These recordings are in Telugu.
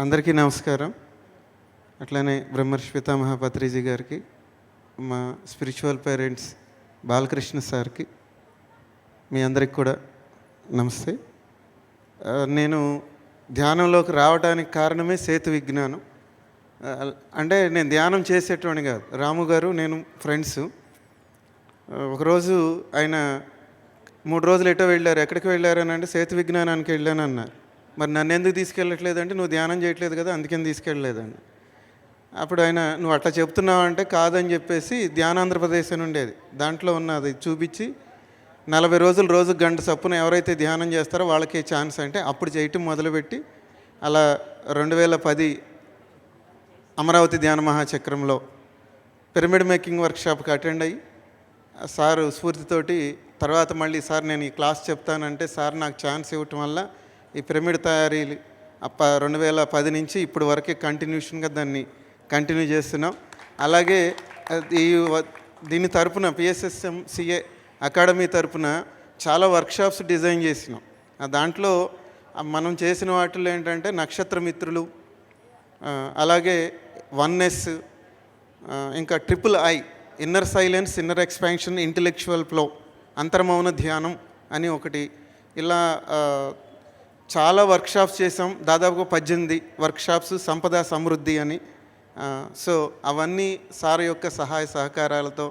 అందరికీ నమస్కారం. అట్లానే బ్రహ్మర్షిత మహాపత్రిజీ పత్రిజీ గారికి మా స్పిరిచువల్ పేరెంట్స్ బాలకృష్ణ సార్కి మీ అందరికి కూడా నమస్తే. నేను ధ్యానంలోకి రావడానికి కారణమే సేతు విజ్ఞానం. అంటే నేను ధ్యానం చేసేటోని కాదు. రాము గారు నేను ఫ్రెండ్స్ ఒకరోజు ఆయన మూడు రోజులు ఎటో వెళ్ళారు. ఎక్కడికి వెళ్ళారు అని అంటే సేతు విజ్ఞానానికి వెళ్ళాను అన్నారు మరి నన్ను ఎందుకు తీసుకెళ్ళట్లేదు అంటే నువ్వు ధ్యానం చేయట్లేదు కదా అందుకని తీసుకెళ్ళలేదండి. అప్పుడు ఆయన నువ్వు అట్లా చెప్తున్నావు అంటే కాదని చెప్పేసి ధ్యానాంధ్రప్రదేశ్ అని ఉండేది. దాంట్లో ఉన్నది చూపించి నలభై రోజులు రోజు గంట చప్పున ఎవరైతే ధ్యానం చేస్తారో వాళ్ళకే ఛాన్స్ అంటే అప్పుడు చేయటం మొదలుపెట్టి అలా రెండు వేల పది అమరావతి ధ్యాన మహాచక్రంలో పిరమిడ్ మేకింగ్ వర్క్షాప్కి అటెండ్ అయ్యి సారు స్ఫూర్తితోటి తర్వాత మళ్ళీ సార్ నేను ఈ క్లాస్ చెప్తానంటే సార్ నాకు ఛాన్స్ ఇవ్వటం వల్ల ఈ పిరమిడ్ తయారీ అప్ప రెండు వేల పది నుంచి ఇప్పుడు వరకే కంటిన్యూషన్గా దాన్ని కంటిన్యూ చేస్తున్నాం. అలాగే ఈ దీని తరపున పిఎస్ఎస్ఎం సిఏ అకాడమీ తరపున చాలా వర్క్షాప్స్ డిజైన్ చేసినాం. దాంట్లో మనం చేసిన వాటిలో ఏంటంటే నక్షత్ర మిత్రులు అలాగే వన్నెస్ ఇంకా triple I inner silence inner expansion intellectual flow అంతర్మౌన ధ్యానం అని ఒకటి ఇలా చాలా వర్క్షాప్స్ చేసాం దాదాపుగా పద్దెనిమిది వర్క్షాప్స్ సంపద సమృద్ధి అని. సో అవన్నీ సార్ యొక్క సహాయ సహకారాలతో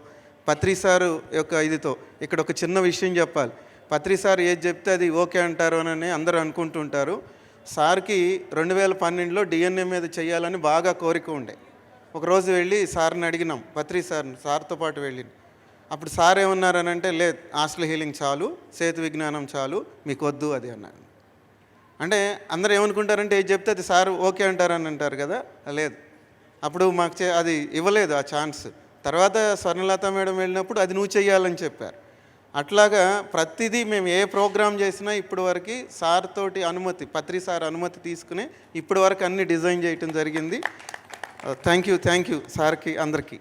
పత్రి సారు యొక్క ఇదితో ఇక్కడ ఒక చిన్న విషయం చెప్పాలి. పత్రి సార్ ఏది చెప్తే అది ఓకే అంటారు అని అందరూ అనుకుంటుంటారు. సార్కి రెండు వేల పన్నెండులో డిఎన్ఏ మీద చేయాలని బాగా కోరిక ఉండే. ఒకరోజు వెళ్ళి సార్ని అడిగినాం పత్రి సార్ని సార్తో పాటు వెళ్ళి అప్పుడు సార్ ఏమన్నారనంటే లేదు హాస్టల్ హీలింగ్ చాలు సేతు విజ్ఞానం చాలు మీకు వద్దు అది అన్నాడు అంటే అందరూ ఏమనుకుంటారంటే ఏది చెప్తే అది సార్ ఓకే అంటారని అంటారు కదా? లేదు. అప్పుడు మాకు చే అది ఇవ్వలేదు ఆ ఛాన్స్. తర్వాత స్వర్ణలత మేడం వెళ్ళినప్పుడు అది నువ్వు చెయ్యాలని చెప్పారు. అట్లాగా ప్రతిదీ మేము ఏ ప్రోగ్రామ్ చేసినా ఇప్పటి వరకు సార్ తోటి అనుమతి పత్రి సార్ అనుమతి తీసుకుని ఇప్పటి వరకు అన్ని డిజైన్ చేయటం జరిగింది. థ్యాంక్ యూ థ్యాంక్ యూ సార్కి అందరికీ.